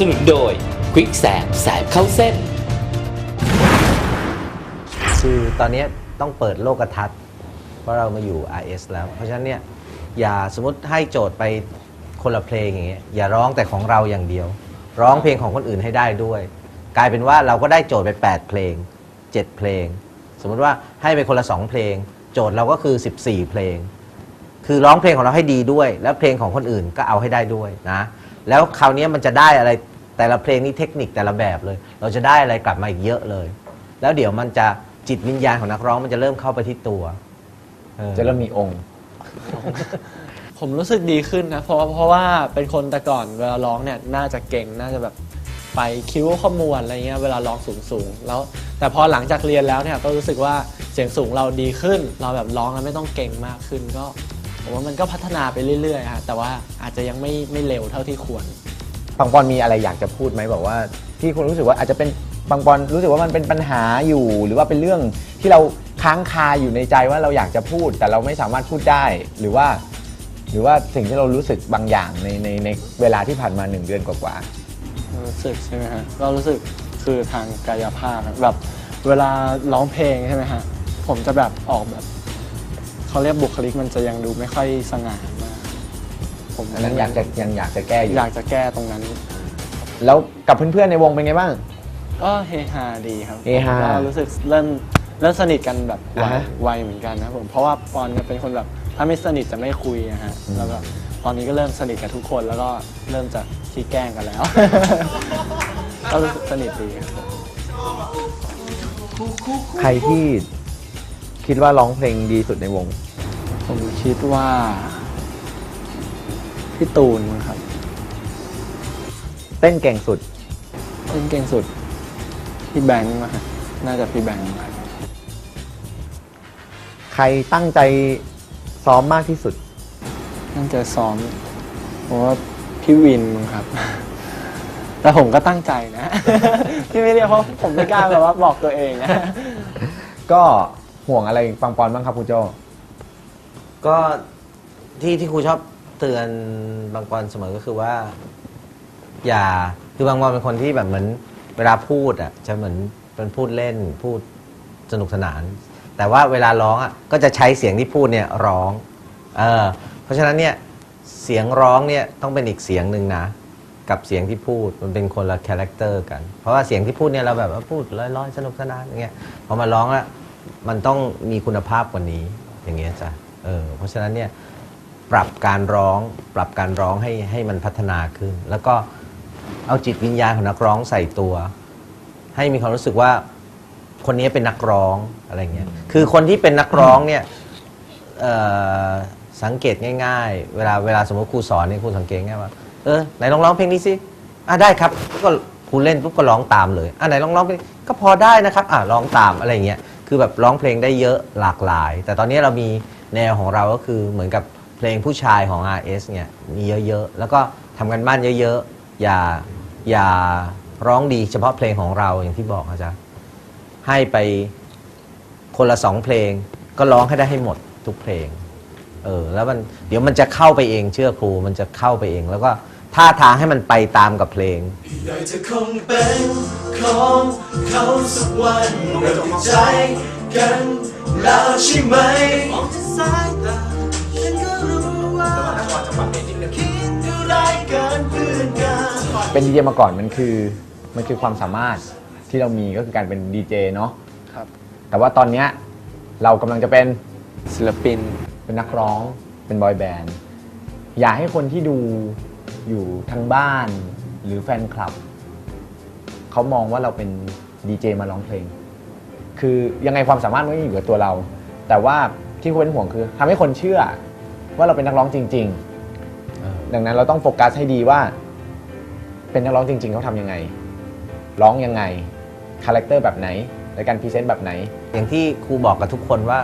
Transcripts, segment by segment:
สนุนโดยควิกแสบแสบเข้าเส้น คือตอนนี้ต้องเปิดโลกทัศน์เพราะเรามาอยู่ RS แล้ว เพราะฉะนั้นเนี่ยอย่าสมมติให้โจทย์ไปคนละเพลงอย่างเงี้ยอย่าร้องแต่ของเราอย่างเดียว ร้องเพลงของคนอื่นให้ได้ด้วย กลายเป็นว่าเราก็ได้โจทย์ไป 8 เพลง 7 เพลง สมมติว่าให้ไปคนละ 2 เพลง โจทย์เราก็คือ 14 เพลง คือร้องเพลงของเราให้ดีด้วย แล้วเพลงของคนอื่นก็เอาให้ได้ด้วยนะ แล้วคราวนี้มันจะได้อะไรแต่ละเพลงนี่เทคนิคแต่ละแบบเลย เราจะได้อะไรกลับมาอีกเยอะเลย แล้วเดี๋ยวมันจะจิตวิญญาณของนักร้องมันจะเริ่มเข้าไปที่ตัวออจะเริ่มมีองค์ ผมรู้สึกดีขึ้นนะเพราะเพราะว่าเป็นคนแต่ก่อนเวลาร้องเนี่ยน่าจะเก่งน่าจะแบบไปคิ้วข้อมูลอะไรเงี้ยเวลาร้องสูงสูงๆแล้ว แต่พอหลังจากเรียนแล้วเนี่ยก็รู้สึกว่าเสียงสูงเราดีขึ้น เราแบบร้องแล้วไม่ต้องเก่งมากขึ้นก็ ผมว่ามันก็พัฒนาไปเรื่อยๆฮะแต่ว่าอาจจะยังไม่ไม่เร็วเท่าที่ควร ปังปอนมีอะไรอยากจะพูดไหมบอกว่า ที่คุณรู้สึกว่าอาจจะเป็นปังปอนรู้สึกว่ามันเป็นปัญหาอยู่ หรือว่าเป็นเรื่องที่เราค้างคาอยู่ในใจว่าเราอยากจะพูด แต่เราไม่สามารถพูดได้หรือว่า หรือว่าสิ่งที่เรารู้สึกบางอย่างในในในเวลาที่ผ่านมาหนึ่งเดือนกว่ารู้สึกใช่ไหมฮะก็รู้สึกคือทางกายภาพอะแบบเวลาร้องเพลงใช่ไหมฮะผมจะแบบออกแบบ เขาเรียกบุคลิกมันจะยังดูไม่ค่อยสง่ามากผมๆอันนั้นอยากจะยังอยากจะแก้อยู่ อยากจะแก้ตรงนั้น แล้วกับเพื่อนๆในวงเป็นไงบ้าง ก็เฮฮาดีครับเฮฮา ก็รู้สึกเริ่มเริ่มสนิทกันแบบไวอ่าฮะ ไวเหมือนกันนะครับผม เพราะว่าปอนเนี่ยเป็นคนแบบถ้าไม่สนิทจะไม่คุยนะฮะ แล้วแบบตอนนี้ก็เริ่มสนิทกับทุกคนแล้วก็เริ่มจะขี้แกล้งกันแล้ว ก็รู้สึกสนิทดีครับใครที่คิดว่าร้องเพลงดีสุดในวง ผมคิดว่า พี่ตูนมั้งครับ เต้นเก่งสุดเล่นเก่งสุด พี่แบงค์มั้งครับน่าจะพี่แบงค์ครับใครตั้งใจซ้อมมากที่สุด ตั้งใจซ้อมเพราะว่าพี่วินมั้งครับ แต่ผมก็ตั้งใจนะ ที่ไม่เรียกเพราะผมไม่กล้าแบบว่าบอกตัวเองนะ ก็ห่วงอะไรปังปอนบ้างครับคุณโจ ก็ที่ที่ครูชอบเตือนบางกรเสมอก็คือว่า อย่าคือบางกรเป็นคนที่แบบเหมือนเวลาพูดอะจะเหมือนเป็นพูดเล่นพูดสนุกสนาน แต่ว่าเวลาร้องอะก็จะใช้เสียงที่พูดเนี่ยร้องเออเพราะฉะนั้นเนี่ยเสียงร้องเนี่ยต้องเป็นอีกเสียงหนึ่งนะ กับเสียงที่พูดมันเป็นคนละคาแรคเตอร์กัน เพราะว่าเสียงที่พูดเนี่ยเราแบบว่าพูดลอยๆสนุกสนานอย่างเงี้ยพอมาร้องแล้วมันต้องมีคุณภาพกว่านี้อย่างเงี้ยจ้ะ เออเพราะฉะนั้นเนี่ยปรับการร้องปรับการร้องให้ให้มันพัฒนาขึ้น แล้วก็เอาจิตวิญญาณของนักร้องใส่ตัว ให้มีความรู้สึกว่าคนนี้เป็นนักร้องอะไรเงี้ยคือคนที่เป็นนักร้องเนี่ยสังเกตง่าย ๆ เวลาเวลาสมมติครูสอนเนี่ยครูสังเกตง่ายว่าเออไหนลองร้องเพลงนี้สิอะได้ครับก็ครูเล่นปุ๊บก็ร้องตามเลยอะไหนลองร้องเพลงก็พอได้นะครับอะร้องตามอะไรเงี้ยคือแบบร้องเพลงได้เยอะหลากหลาย แต่ตอนนี้เรามี แนวของเราก็คือเหมือนกับเพลงผู้ชายของ RS เนี่ยมีเยอะๆ แล้วก็ทำกันบ้านเยอะๆ อย่าอย่าร้องดีเฉพาะเพลงของเราอย่างที่บอกอาจารย์ให้ไปคนละสองเพลง ก็ร้องให้ได้ให้หมดทุกเพลงเออแล้วมันเดี๋ยวมันจะเข้าไปเองเชื่อครูมันจะเข้าไปเอง แล้วก็ท่าทางให้มันไปตามกับเพลงอยากจะคงเป็นของเขาสักวันเราติดใจ กันแล้วใช่ไหมมองที่สายตาฉันก็รู้ว่าคิดอะไรกันเพื่อนกันเป็นดีเจมาก่อนมันคือมันคือความสามารถที่เรามีก็คือการเป็นดีเจเนาะครับ แต่ว่าตอนเนี้ยเรากำลังจะเป็นศิลปิน เป็นนักร้องเป็นบอยแบนด์อยากให้คนที่ดูอยู่ทางบ้านหรือแฟนคลับ เขามองว่าเราเป็นดีเจมาร้องเพลง คือยังไงความสามารถมันก็อยู่กับตัวเรา แต่ว่าที่คุณเป็นห่วงคือทำให้คนเชื่อว่าเราเป็นนักร้องจริง ๆ ดังนั้นเราต้องโฟกัสให้ดีว่า เป็นนักร้องจริง ๆเขาทำยังไง ร้องยังไงคาแรคเตอร์แบบไหนในการพรีเซนต์แบบไหน อย่างที่ครูบอกกับทุกคนว่า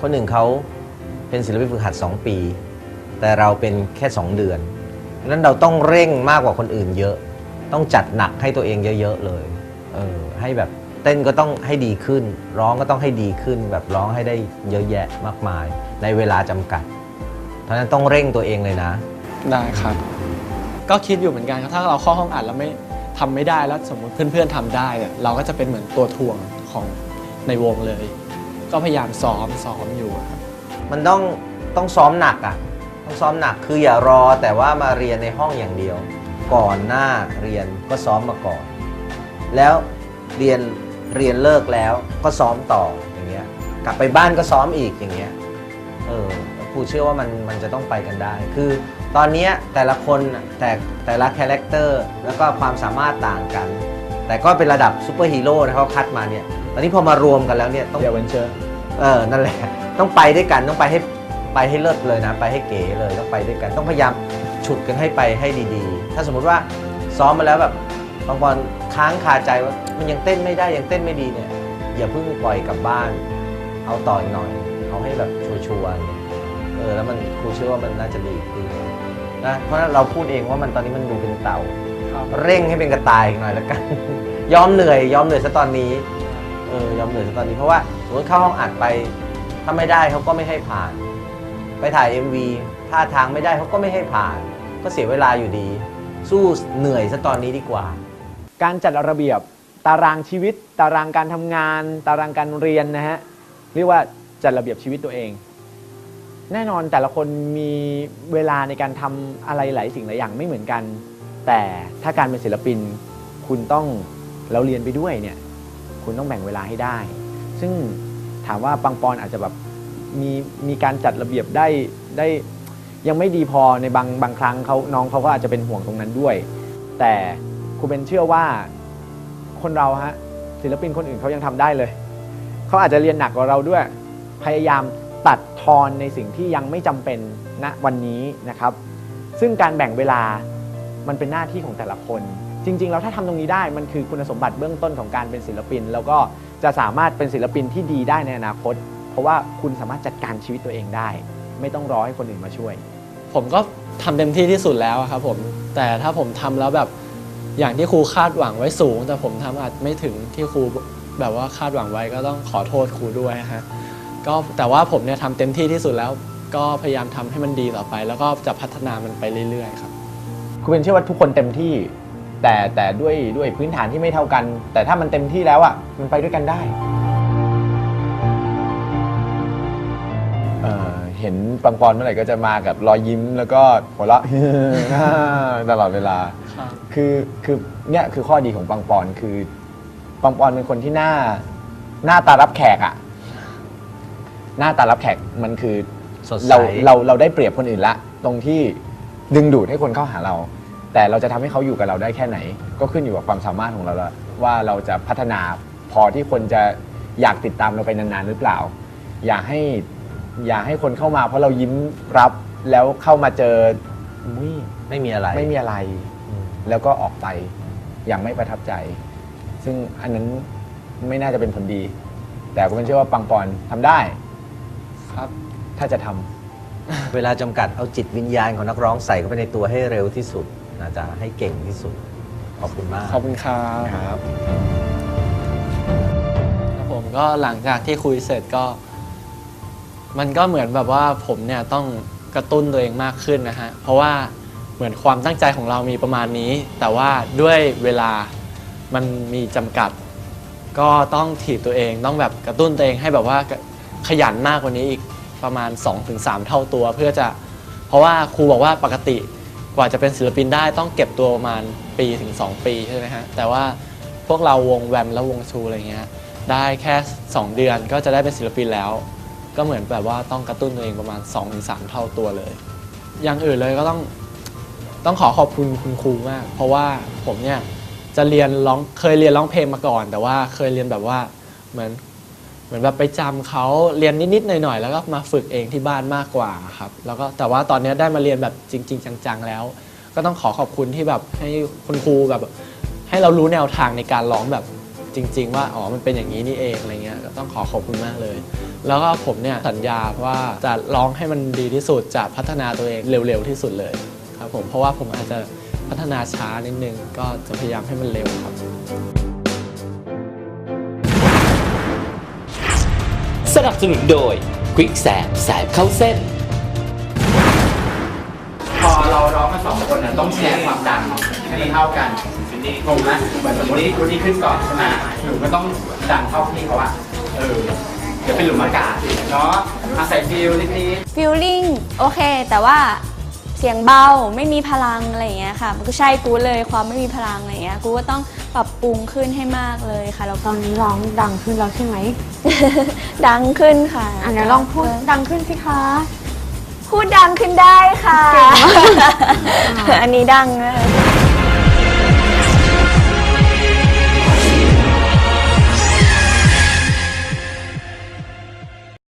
คนหนึ่งเขาเป็นศิลปินฝึกหัด 2 ปี แต่เราเป็นแค่ 2 เดือนนั้นเราต้องเร่งมากกว่าคนอื่นเยอะ ต้องจัดหนักให้ตัวเองเยอะ ๆ เลย เออ ให้แบบเต้นก็ต้องให้ดีขึ้น ร้องก็ต้องให้ดีขึ้น แบบร้องให้ได้เยอะแยะมากมาย ในเวลาจำกัด เพราะฉะนั้นต้องเร่งตัวเองเลยนะ ได้ครับ ก็คิดอยู่เหมือนกันครับถ้าเราเข้าห้องอัดแล้วไม่ทำไม่ได้แล้วสมมติเพื่อนๆทำได้เนี่ยเราก็จะเป็นเหมือนตัวถ่วงของในวงเลย ก็พยายามซ้อมซ้อมอยู่อะครับ มันต้องต้องซ้อมหนักอะ ต้องซ้อมหนักคืออย่ารอแต่ว่ามาเรียนในห้องอย่างเดียว ก่อนหน้าเรียนก็ซ้อมมาก่อน แล้วเรียน เรียนเลิกแล้วก็ซ้อมต่ออย่างเงี้ยกลับไปบ้านก็ซ้อมอีกอย่างเงี้ยเออครูเชื่อว่ามันมันจะต้องไปกันได้ คือตอนเนี้ยแต่ละคนน่ะแต่แต่ละคาแรคเตอร์แล้วก็ความสามารถต่างกัน แต่ก็เป็นระดับซูเปอร์ฮีโร่นะเขาคัดมาเนี่ยตอนนี้พอมารวมกันแล้วเนี่ยต้องเดี๋ยววันเชอร์เออนั่นแหละ ต้องไปด้วยกันต้องไปให้ไปให้เลิศเลยนะ ไปให้เก๋เลยต้องไปด้วยกันต้องพยายามฉุดกันให้ไปให้ดีๆ ถ้าสมมุติว่าซ้อมมาแล้วแบบบางวันค้างคาใจว่า มันยังเต้นไม่ได้ยังเต้นไม่ดีเนี่ยอย่าเพิ่งปล่อยกลับบ้าน เอาต่ออีกหน่อย เอาให้แบบชัวร์ๆเนี่ยเออแล้วมันครูเชื่อว่ามันน่าจะดีขึ้นนะเพราะฉะนั้นเราพูดเองว่ามันตอนนี้มันดูเป็นเต่าเร่งให้เป็นกระต่ายอีกหน่อยแล้วกัน ยอมเหนื่อยยอมเหนื่อยซะตอนนี้เออยอมเหนื่อยซะตอนนี้เพราะว่าสมมติเข้าห้องอัดไปถ้าไม่ได้เขาก็ไม่ให้ผ่าน ไปถ่าย MV ท่าทางไม่ได้เขาก็ไม่ให้ผ่าน ก็เสียเวลาอยู่ดี สู้เหนื่อยซะตอนนี้ดีกว่า การจัดระเบียบ ตารางชีวิต ตารางการทำงาน ตารางการเรียนนะฮะเรียกว่าจัดระเบียบชีวิตตัวเอง แน่นอนแต่ละคนมีเวลาในการทำอะไรหลายสิ่งหลายอย่างไม่เหมือนกัน แต่ถ้าการเป็นศิลปิน คุณต้องเราเรียนไปด้วยเนี่ยคุณต้องแบ่งเวลาให้ได้ ซึ่งถามว่าปังปอนอาจจะแบบมีมีการจัดระเบียบได้ได้ยังไม่ดีพอในบางบางครั้งเขาน้องเขาก็อาจจะเป็นห่วงตรงนั้นด้วย แต่ครูเป็นเชื่อว่า คนเราฮะศิลปินคนอื่นเขายังทำได้เลย เขาอาจจะเรียนหนักกว่าเราด้วย พยายามตัดทอนในสิ่งที่ยังไม่จำเป็นณวันนี้นะครับ ซึ่งการแบ่งเวลามันเป็นหน้าที่ของแต่ละคน จริงๆแล้วถ้าทำตรงนี้ได้มันคือคุณสมบัติเบื้องต้นของการเป็นศิลปิน แล้วก็จะสามารถเป็นศิลปินที่ดีได้ในอนาคต เพราะว่าคุณสามารถจัดการชีวิตตัวเองได้ ไม่ต้องรอให้คนอื่นมาช่วย ผมก็ทำเต็มที่ที่สุดแล้วครับผมแต่ถ้าผมทำแล้วแบบ อย่างที่ครูคาดหวังไว้สูง แต่ผมทำอาจไม่ถึงที่ครูแบบว่าคาดหวังไว้ก็ต้องขอโทษครูด้วยฮะก็แต่ว่าผมเนี่ยทำเต็มที่ที่สุดแล้ว ก็พยายามทำให้มันดีต่อไป แล้วก็จะพัฒนามันไปเรื่อยๆครับครูเป็นเชื่อว่าทุกคนเต็มที่ แต่แต่ด้วยด้วยพื้นฐานที่ไม่เท่ากัน แต่ถ้ามันเต็มที่แล้วอะมันไปด้วยกันได้ ห็นปังปอนเมื่อไหร่ก็จะมากับรอยยิ้มแล้วก็หัวเราะ ตลอดเวลาคือคือเนี่ยคือข้อดีของปังปอนคือ ปังปอนเป็นคนที่หน้า หน้าตารับแขกอะหน้าตารับแขกมันคือสดใส เราเราเราได้เปรียบคนอื่นละ ตรงที่ดึงดูดให้คนเข้าหาเรา แต่เราจะทำให้เขาอยู่กับเราได้แค่ไหน ก็ขึ้นอยู่กับความสามารถของเราละว่าเราจะพัฒนาพอที่คนจะอยากติดตามเราไปนานๆหรือเปล่า อย่าให้ อย่าให้คนเข้ามาเพราะเรายิ้มรับแล้วเข้ามาเจออุ้ยไม่มีอะไรไม่มีอะไร อืมแล้วก็ออกไปอย่างไม่ประทับใจ ซึ่งอันนั้นไม่น่าจะเป็นผลดี แต่ก็เป็นเชื่อว่าปังปอนทำได้ครับ ถ้าจะทำ เวลาจำกัดเอาจิตวิญญาณของนักร้องใส่เข้าไปในตัวให้เร็วที่สุดนะจ๊ะให้เก่งที่สุด ขอบคุณมาก ขอบคุณครับครับครับผมก็หลังจากที่คุยเสร็จก็ มันก็เหมือนแบบว่าผมเนี่ยต้องกระตุ้นตัวเองมากขึ้นนะฮะ เพราะว่าเหมือนความตั้งใจของเรามีประมาณนี้ แต่ว่าด้วยเวลามันมีจำกัด ก็ต้องถีบตัวเองต้องแบบกระตุ้นตัวเองให้แบบว่าขยันมากกว่านี้อีกประมาณ 2-3 เท่าตัว เพื่อจะ เพราะว่าครูบอกว่าปกติกว่าจะเป็นศิลปินได้ต้องเก็บตัวประมาณปีถึง 2 ปีใช่ไหมฮะ แต่ว่าพวกเราวงแวมและวงชูอะไรเงี้ยได้แค่ 2 เดือนก็จะได้เป็นศิลปินแล้ว ก็เหมือนแบบว่าต้องกระตุ้นตัวเองประมาณ 2-3 เท่าตัวเลย อย่างอื่นเลยก็ต้องต้องขอขอบคุณคุณครูมาก เพราะว่าผมเนี่ยจะเรียนร้องเคยเรียนร้องเพลงมาก่อน แต่ว่าเคยเรียนแบบว่าเหมือนเหมือนแบบไปจำเขาเรียนนิดๆหน่อยๆแล้วก็มาฝึกเองที่บ้านมากกว่าครับ แล้วก็แต่ว่าตอนนี้ได้มาเรียนแบบจริง ๆ จังๆแล้ว ก็ต้องขอขอบคุณที่แบบให้คุณครูแบบให้เรารู้แนวทางในการร้องแบบจริง ๆ ว่าอ๋อมันเป็นอย่างนี้นี่เองอะไรเงี้ยก็ต้องขอขอบคุณมากเลย แล้วก็ผมเนี่ยสัญญาว่าจะร้องให้มันดีที่สุดจะพัฒนาตัวเองเร็วๆที่สุดเลยครับผมเพราะว่าผมอาจจะพัฒนาช้านิดนึงก็จะพยายามให้มันเร็วครับ สนับสนุนโดย Quick แสบแสบเข้าเส้น พอเราร้องกันสองคนน่ะต้องแชร์ความดังให้เท่ากันนี่งงไหมเหมือนวันนี้วันนี้ขึ้นก่อนใช่ไหมหนูก็ต้องดังเข้าพี่เขาอะเออ เดี๋ยวเป็นหลุมอากาศเนาะอาศัยฟิลนิดนี้ฟีลลิ่งโอเค แต่ว่าเสียงเบาไม่มีพลังอะไรอย่างเงี้ยค่ะมันก็ใช่กูเลยความไม่มีพลังอะไรอย่างเงี้ยกูก็ต้องปรับปรุงขึ้นให้มากเลยค่ะแล้วตก็อนนี้ร้องดังขึ้นแล้วใช่ไหมดังขึ้นค่ะอันนี้ลองพูดดังขึ้นสิคะ พูดดังขึ้นได้ค่ะ อันนี้ดังนะคะ